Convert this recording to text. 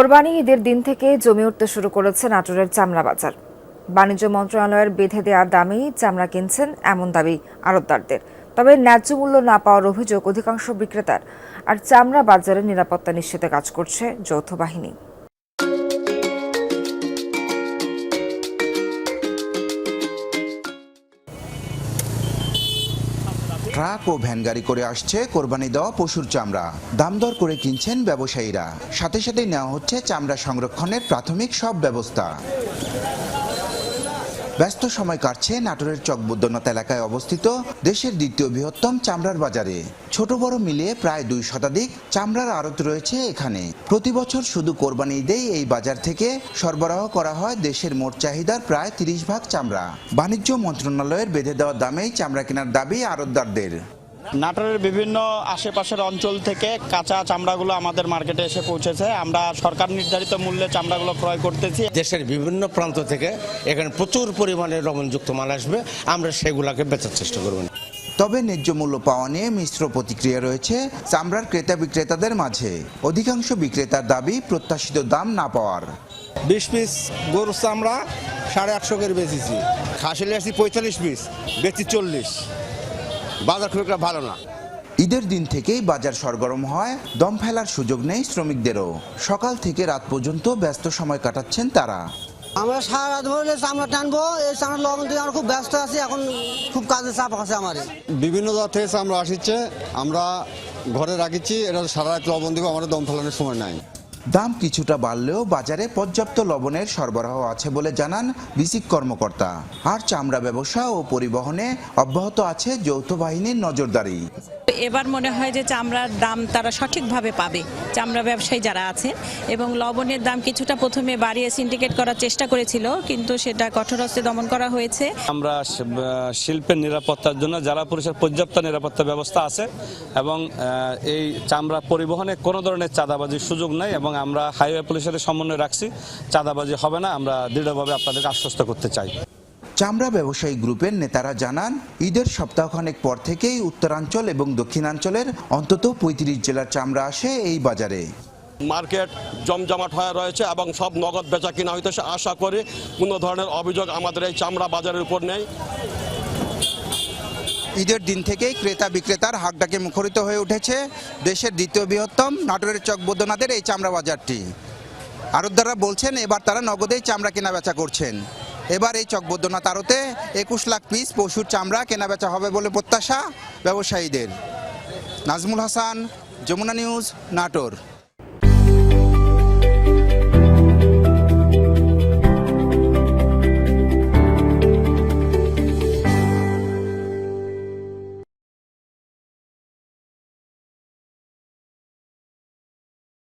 কোরবানি ঈদের দিন থেকে জমে উঠতে শুরু করেছে নাটোরের চামড়া বাজার। বাণিজ্য মন্ত্রণালয়ের বেঁধে দেওয়া দামেই চামড়া কিনছেন এমন দাবি আড়তদারদের তবে ন্যায্য মূল্য না পাওয়ার অভিযোগ অধিকাংশ বিক্রেতার। আর চামড়া বাজারে নিরাপত্তা নিশ্চিতে কাজ করছে যৌথ বাহিনী। ট্রাক ও ভ্যান গাড়ি করে আসছে কোরবানি দেওয়া পশুর চামড়া। দাম দর করে কিনছেন ব্যবসায়ীরা। সাথে সাথে নেওয়া হচ্ছে চামড়া সংরক্ষণের প্রাথমিক সব ব্যবস্থা। ব্যস্ত সময় কাটছে নাটোরের চকবুদ্দনাথ এলাকায় অবস্থিত দেশের দ্বিতীয় বৃহত্তম চামড়ার বাজারে। ছোট বড় মিলিয়ে প্রায় দুই শতাধিক চামড়ার আড়ত রয়েছে এখানে। প্রতি বছর শুধু কোরবানি ঈদেই এই বাজার থেকে সরবরাহ করা হয় দেশের মোট চাহিদার প্রায় তিরিশ ভাগ চামড়া। বাণিজ্য মন্ত্রণালয়ের বেঁধে দেওয়ার দামেই চামড়া কেনার দাবি আড়তদারদের নাটোরের বিভিন্ন আশেপাশের অঞ্চল থেকে কাঁচা চামড়াগুলো আমাদের মার্কেটে এসে পৌঁছেছে। আমরা সরকার নির্ধারিত মূল্যে চামড়াগুলো ক্রয় করতেছি। দেশের বিভিন্ন প্রান্ত থেকে এখানে প্রচুর পরিমাণে লবণযুক্ত মাল আসবে। আমরা সেগুলোকে বেচার চেষ্টা করব। তবে ন্যায্য মূল্য পাওয়া নিয়ে মিশ্র প্রতিক্রিয়া রয়েছে চামড়ার ক্রেতা বিক্রেতাদের মাঝে। অধিকাংশ বিক্রেতার দাবি প্রত্যাশিত দাম না পাওয়ার। বিশ পিস গরুর চামড়া সাড়ে আটশো করে বেচেছি। খাসি আসছি পঁয়তাল্লিশ পিস বেচি চল্লিশ। বাজার খুব একটা ভালো না। ঈদের দিন থেকেই বাজার সরগরম হয় দম ফেলার সুযোগ নেই শ্রমিকদেরও। সকাল থেকে রাত পর্যন্ত ব্যস্ত সময় কাটাচ্ছেন তারা। আমরা সারা রাত ভরে চামড়া টানবো এই চামড়া লবণ দিয়ে আমরা খুব ব্যস্ত আছি এখন খুব কাজে চাপ আছে আমার বিভিন্ন জাত থেকে আমরা আসিচ্ছে আমরা ঘরে রাখিছি এটা সারা রাত লবণ দিব আমাদের দম ফেলানোর সময় নাই। দাম কিছুটা বাড়লেও বাজারে পর্যাপ্ত লবণের সরবরাহ আছে বলে জানান বিসিক কর্মকর্তা। আর চামড়া ব্যবসা ও পরিবহনে অব্যাহত আছে যৌথ বাহিনীর নজরদারি। এবার মনে হয় যে চামড়ার দাম তারা সঠিকভাবে পাবে। চামড়া ব্যবসায়ী যারা আছে এবং লবণের দাম কিছুটা প্রথমে বাড়িয়ে সিন্ডিকেট করার চেষ্টা করেছিল কিন্তু সেটা কঠোর হস্তে দমন করা হয়েছে। আমরা শিল্পের নিরাপত্তার জন্য জেলা পুলিশের পর্যাপ্ত নিরাপত্তা ব্যবস্থা আছে এবং এই চামড়া পরিবহনে কোনো ধরনের চাঁদাবাজির সুযোগ নাই এবং আমরা হাইওয়ে পুলিশের সাথে সমন্বয় রাখছি। চাঁদাবাজি হবে না আমরা দৃঢ়ভাবে আপনাদেরকে আশ্বস্ত করতে চাই। চামড়া ব্যবসায়ী গ্রুপের নেতারা জানান ঈদের সপ্তাহখানেক পর থেকেই উত্তরাঞ্চল এবং দক্ষিণাঞ্চলের অন্তত পঁয়ত্রিশ জেলার চামড়া আসে এই বাজারে। মার্কেট জমজমাট হয়ে রয়েছে এবং সব নগদ বেচা কিনা হইতেছে। আশা করি কোনো ধরনের অভিযোগ আমাদের এই চামড়া বাজারের উপর নেই। ঈদের দিন থেকেই ক্রেতা বিক্রেতার হাকডাকে মুখরিত হয়ে উঠেছে দেশের দ্বিতীয় বৃহত্তম নাটোরের চকবদ্যনাথের এই চামড়া বাজারটি আরতদাররা বলছেন, এবার তারা নগদেই চামড়া কেনা বেচা করছেন। এবার এই চকবদ্যনাথ আড়তে একুশ লাখ পিস পশুর চামড়া কেনা বেচা হবে বলে প্রত্যাশা ব্যবসায়ীদের। নাজমুল হাসান, যমুনা নিউজ, নাটোর।